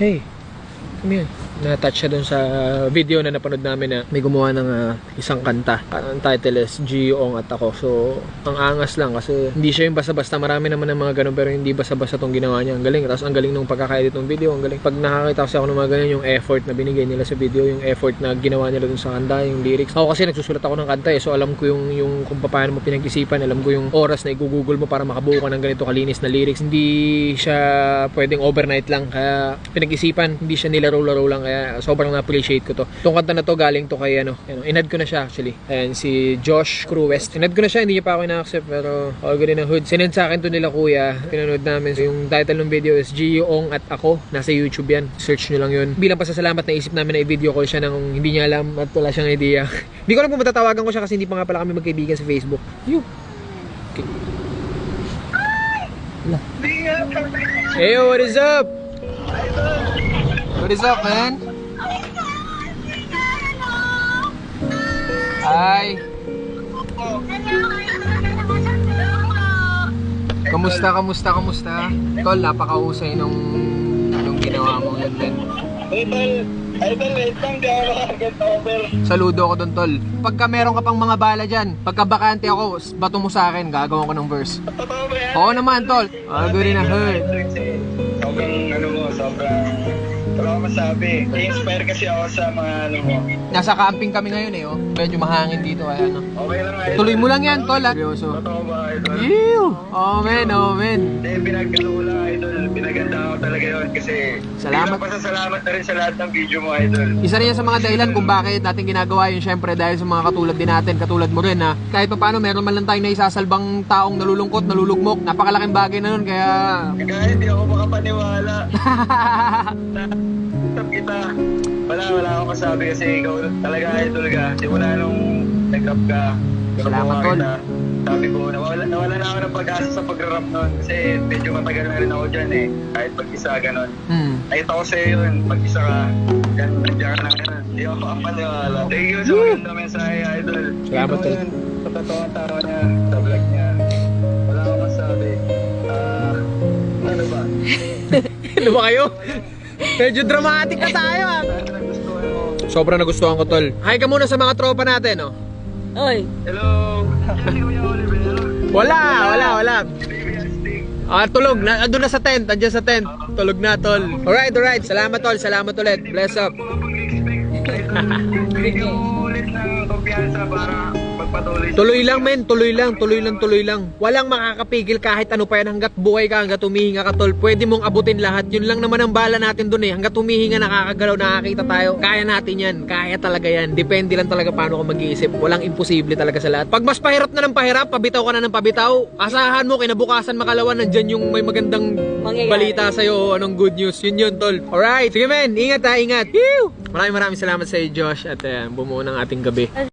Hey, come here. Na-touch siya dun sa video na napanood namin na may gumawa ng ah, isang kanta. Ang title is Giyong at ako. So, ang angas lang kasi hindi siya yung basta-basta. Marami naman ng mga ganun pero hindi basta-basta tong ginawa niya. Ang galing. Tapos ang galing nung pagkaka-edit ng video. Ang galing. Pag nakakita kasi ako ng mga ganyan, yung effort na binigay nila sa video, yung effort na ginawa nila dun sa kanta, yung lyrics. Ako kasi nagsusulat ako ng kanta eh. So, alam ko yung, yung kung paano mo pinag-isipan. Alam ko yung oras na i-google mo para makabuo ka ng ganito kalinis na lyrics. Hindi siya pwedeng overnight lang. Kaya pinag-isipan, hindi siya nilaro-laro lang. Kaya sobrang na-appreciate ko to. Itong kanta na to galing to kay ano, ano inad ko na siya actually. Ayan, si Josh Cruwest. Inad ko na siya, hindi niya pa ako ina-accept pero all good in hood. Sinend sa akin to nila kuya. Pinanood namin. So, yung title ng video is Giyong at ako. Nasa YouTube yan. Search nyo lang yun. Bilang pasasalamat na isip namin na i-video call siya nang hindi niya alam at wala siyang idea. hindi ko alam kung matatawagan ko siya kasi hindi pa nga pala kami magkaibigan sa Facebook. Yun. Okay. Hey, what is up? What is up, man? Hi. Kamusta, kamusta, kamusta? Tol, napakausay nung nung ginawa mo yun, men. Idol, idol, wait lang, di ako over. Saludo ako doon, tol. Pagka meron ka pang mga bala dyan, pagka bakante ako, bato mo sa akin, gagawa ko ng verse. Totoo ba yan? Oo naman, tol. All good in the masabi. I-inspire kasi ako sa mga, ano mo. Nasa camping kami ngayon eh, oh. Medyo mahangin dito, kaya ano. Okay lang, idol. Tuloy mo lang yan, tol, ah. Seryoso. Totoo ba, idol? Ew! Oh, man, oh, man. Hindi, pinagano ko lang, idol. Pinaganda ko talaga yun kasi Salamat. bilang pasasalamat na rin sa lahat ng video mo, idol. Isa rin yan sa mga dahilan kung bakit natin ginagawa yun. Siyempre dahil sa mga katulad din natin, katulad mo rin ha. Kahit pa paano, meron man lang tayong naisasalbang taong nalulungkot, nalulugmok. Napakalaking bagay na nun, kaya... Kaya hindi ako makapaniwala. Tap kita. Wala, wala akong masabi kasi ikaw talaga idol ka. Simula nung nag-rap ka. Salamat, tol. kita, Sabi ko, nawala, nawala na ako ng pag-asa sa pag-rap nun. Kasi medyo matagal na rin ako dyan eh. Kahit mag-isa ganon. hmm. Nakita ko sa'yo yun, mag-isa ka. Yan, nandiyan ka na ganun. Hindi ako makapaniwala. Thank you sa maganda mensahe, idol. Salamat, tol. Sa totoong tao niya, sa vlog niya. Wala akong masabi. Ah, ano ba? ano ba kayo? Medyo dramatic na tayo ah. Sobrang nagustuhan ko, tol. Hi ka muna sa mga tropa natin, oh. Oy, Hello! Wala, wala, wala. Ah, tulog. Na, andun na sa tent. Andyan sa tent. Tulog na, tol. Alright, alright. Salamat, tol. Salamat ulit. Bless up. Bigyan mo ulit ng kumpiyansa para magpatuloy. sa- Tuloy lang, men. Tuloy lang, tuloy lang, tuloy lang. Walang makakapigil kahit ano pa yan. Hanggat buhay ka, hanggat humihinga ka, tol. Pwede mong abutin lahat. Yun lang naman ang bala natin dun eh. Hanggat humihinga, nakakagalaw, nakakita tayo. Kaya natin yan. Kaya talaga yan. Depende lang talaga paano ka mag-iisip. Walang imposible talaga sa lahat. Pag mas pahirap na ng pahirap, pabitaw ka na ng pabitaw. Asahan mo, kinabukasan makalawan, nandyan yung may magandang Mangyayari. balita sa'yo anong good news. Yun yun, tol. Alright. Sige, men. Ingat ha, ingat. Whew! Maraming maraming salamat sa iyo, Josh. At uh, bumuo ng ating gabi.